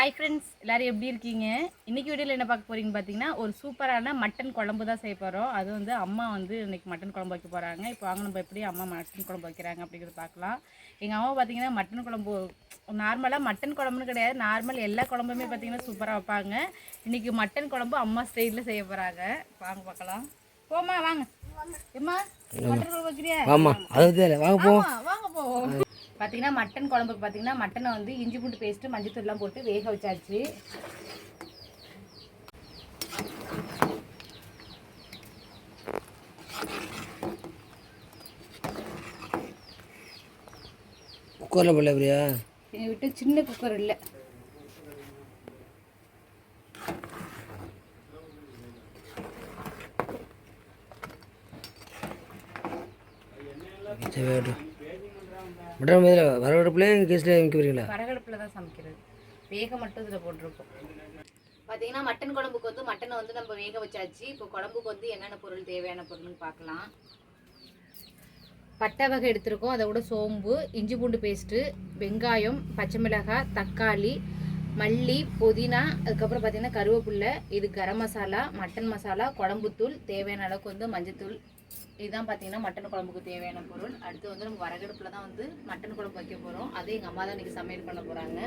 Hi friends எல்லாரும் எப்படி இருக்கீங்க? இன்னைக்கு வீடியோவில் என்ன பார்க்க போறீங்கன்னு பார்த்தீங்கன்னா ஒரு சூப்பரான மட்டன் குழம்பு தான் செய்ய போகிறோம் அது வந்து அம்மா வந்து இன்னைக்கு மட்டன் குழம்பு வைக்க போகிறாங்க இப்போ வாங்க நம்ம எப்படி அம்மா மட்டன் குழம்பு வைக்கிறாங்க அப்படிங்கிறத பார்க்கலாம். எங்கள் அம்மா பார்த்தீங்கன்னா மட்டன் குழம்பு நார்மலாக மட்டன் குழம்புன்னு கிடையாது. நார்மல் எல்லா குழம்புமே பார்த்தீங்கன்னா சூப்பராக வைப்பாங்க. இன்னைக்கு மட்டன் குழம்பு அம்மா ஸ்டைலில் செய்ய போகிறாங்க வாங்க பார்க்கலாம். போம்மா வாங்க. ஏம்மா மட்டன் குழம்பு வைக்கிறியா? ஆமாம் அது தெரியல வாங்க போ. ஆமா, வாங்க போவோம் பார்த்தீங்கன்னா மட்டன் குழம்புக்கு பார்த்தீங்கன்னா மட்டனை வந்து இஞ்சி பூண்டு பேஸ்ட்டு மஞ்சத்தூள்லாம் போட்டு வேக வச்சாச்சு. குக்கரில் போடல அப்படியா? விட்டு சின்ன குக்கர் இல்லை. வேகட்டும். மட்டன் இதில் வரவடுப்புல கேஸில் வரகடுப்பில் தான் சமைக்கிறது. வேக மட்டும் இதில் போட்டிருக்கோம். பார்த்தீங்கன்னா மட்டன் குழம்புக்கு வந்து மட்டனை வந்து நம்ம வேக வச்சாச்சு. இப்போ குழம்புக்கு வந்து என்னென்ன பொருள் தேவையான பொருள்னு பார்க்கலாம். பட்டை வகை எடுத்திருக்கோம். அதை கூட சோம்பு இஞ்சி பூண்டு பேஸ்ட்டு வெங்காயம் பச்சை மிளகாய் தக்காளி மல்லி புதினா அதுக்கப்புறம் பார்த்தீங்கன்னா கருவேப்பில்லை இது கரம் மசாலா மட்டன் மசாலா குழம்புத்தூள் தேவையான அளவுக்கு வந்து மஞ்சத்தூள் இதுதான் பார்த்தீங்கன்னா மட்டன் குழம்புக்கு தேவையான பொருள். அடுத்து வந்து நம்ம வரகடுப்பில் தான் வந்து மட்டன் குழம்பு வைக்க போகிறோம் அதே எங்கள் அம்மா தான் இன்றைக்கி சமையல் பண்ண போகிறாங்க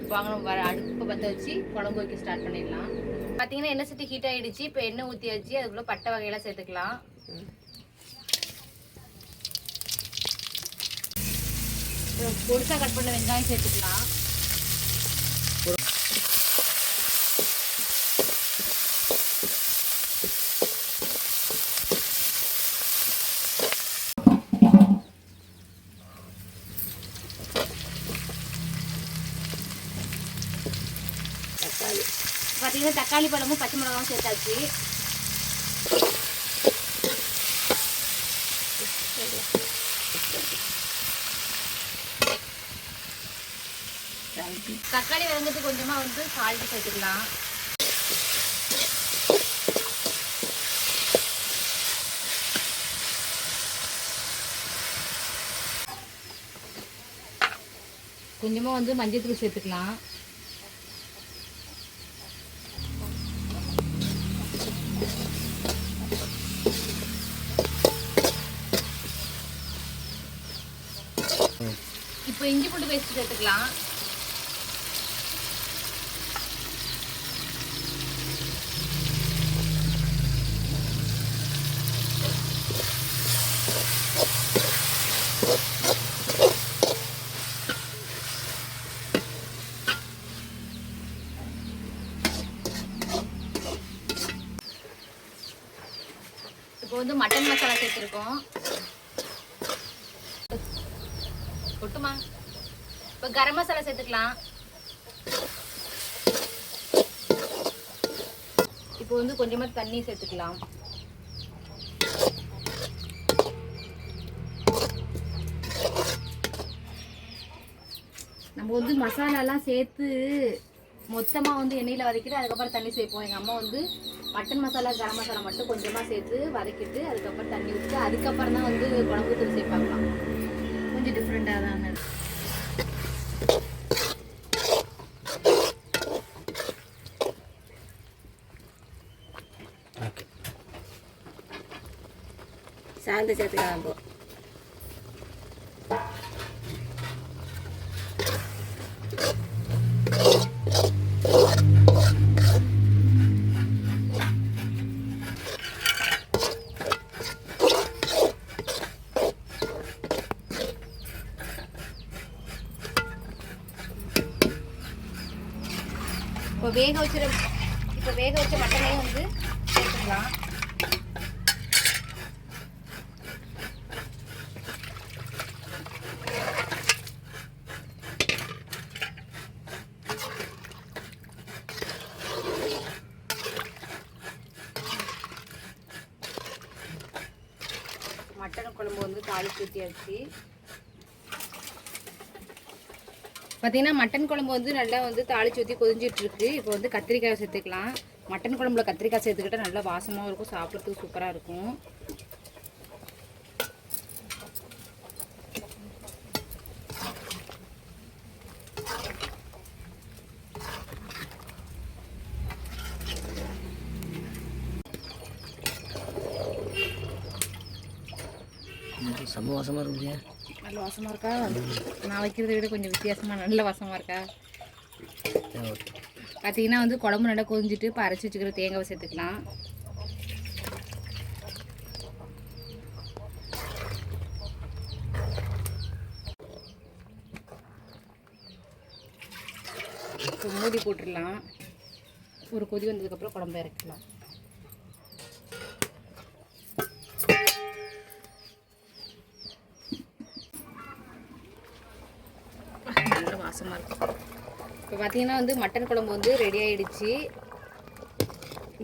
இப்போ வாங்க நம்ம வர அடுப்பை பற்ற வச்சு குழம்பு வைக்க ஸ்டார்ட் பண்ணிடலாம். பார்த்தீங்கன்னா எண்ணெய் சட்டி ஹீட் ஆகிடுச்சு இப்போ எண்ணெய் ஊற்றியாச்சு அதுக்குள்ளே பட்டை வகையெல்லாம் சேர்த்துக்கலாம். பொருசாக கட் பண்ண வெங்காயம் சேர்த்துக்கலாம். பார்த்தீங்கன்னா தக்காளி பழமும் பச்சை மிளகாவும் சேர்த்தாச்சு. தக்காளி வதங்கிறதுக்கு கொஞ்சமாக வந்து சால்ட்டு சேர்த்துக்கலாம். கொஞ்சமாக வந்து மஞ்சள் தூள் சேர்த்துக்கலாம். இப்போ இஞ்சி பூண்டு பேஸ்ட் சேர்த்துக்கலாம். இப்போ வந்து மட்டன் மசாலா சேர்த்துருக்கோம். இப்போ கரம் மசாலா சேர்த்துக்கலாம். இப்போ வந்து கொஞ்சமாக தண்ணி சேர்த்துக்கலாம். நம்ம வந்து மசாலாலாம் சேர்த்து மொத்தமாக வந்து எண்ணெயில் வதக்கிட்டு அதுக்கப்புறம் தண்ணி சேர்ப்போம். எங்கள் அம்மா வந்து மட்டன் மசாலா கரம் மசாலா மட்டும் கொஞ்சமாக சேர்த்து வதக்கிட்டு அதுக்கப்புறம் தண்ணி ஊற்றி அதுக்கப்புறம் தான் வந்து குழம்பு தூள் சேர்ப்பாங்களாம் கொஞ்சம் டிஃப்ரெண்ட்டாக தான் சாந்து சேர்த்துக்கலாம் இப்போ இப்போ வேக வச்சிட இப்போ வேக வச்ச மட்டனையும் வந்து சேர்த்துக்கலாம். மட்டன் குழம்பு வந்து தாளிச்சு ஊற்றியாச்சு பார்த்தீங்கன்னா மட்டன் குழம்பு வந்து நல்லா வந்து தாளிச்சு ஊற்றி கொதிஞ்சிட்ருக்கு. இப்போ வந்து கத்திரிக்காய் சேர்த்துக்கலாம். மட்டன் குழம்புல கத்திரிக்காய் சேர்த்துக்கிட்டா நல்லா வாசமாகவும் இருக்கும் சாப்பிட்றதுக்கு சூப்பராக இருக்கும். செம்ம வாசமாக இருக்கு பிரியா நல்ல வாசமாக இருக்கா? நான் வைக்கிறத விட கொஞ்சம் வித்தியாசமாக நல்ல வாசமாக இருக்கா? பார்த்தீங்கன்னா வந்து குழம்பு நல்லா கொதிஞ்சிட்டு இப்போ அரைச்சி வச்சுக்கிற தேங்காவை சேர்த்துக்கலாம் மூடி போட்டுடலாம். ஒரு கொதி வந்ததுக்கப்புறம் குழம்பு இறக்கலாம் வாசமாக இருக்கும் இப்போ பார்த்தீங்கன்னா வந்து மட்டன் குழம்பு வந்து ரெடி ஆயிடுச்சு.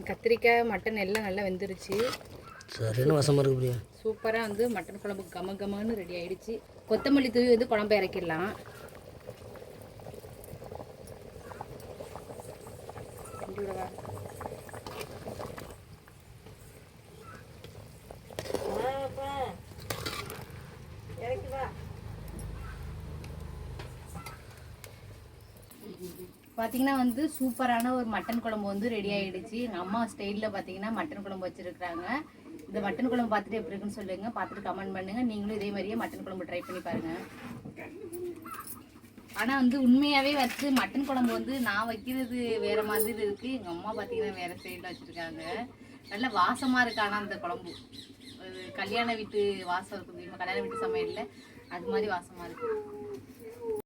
கத்திரிக்காய் மட்டன் எல்லாம் நல்லா வெந்துருச்சு. சரியான வாசமாக இருக்கு சூப்பராக வந்து மட்டன் குழம்பு கம கமன்னு ரெடி ஆயிடுச்சு. கொத்தமல்லி தூவி வந்து குழம்பு இறக்கிடலாம். பார்த்தீங்கன்னா வந்து சூப்பரான ஒரு மட்டன் குழம்பு வந்து ரெடி ஆகிடுச்சு எங்கள் அம்மா ஸ்டைலில் பார்த்தீங்கன்னா மட்டன் குழம்பு வச்சுருக்காங்க இந்த மட்டன் குழம்பு பார்த்துட்டு எப்படி இருக்குன்னு சொல்லுங்கள் பார்த்துட்டு கமெண்ட் பண்ணுங்கள் நீங்களும் இதே மாதிரியே மட்டன் குழம்பு ட்ரை பண்ணி பாருங்கள் ஆனால் வந்து உண்மையாகவே வச்சு மட்டன் குழம்பு வந்து நான் வைக்கிறது வேறு மாதிரி இருக்குது எங்கள் அம்மா பார்த்தீங்கன்னா வேறு ஸ்டைலில் வச்சுருக்காங்க. நல்ல வாசமாக இருக்கு ஆனால் அந்த குழம்பு. கல்யாண வீட்டு வாசம் இருக்கும் கல்யாண வீட்டு சமையலில் அது மாதிரி வாசமாக இருக்குது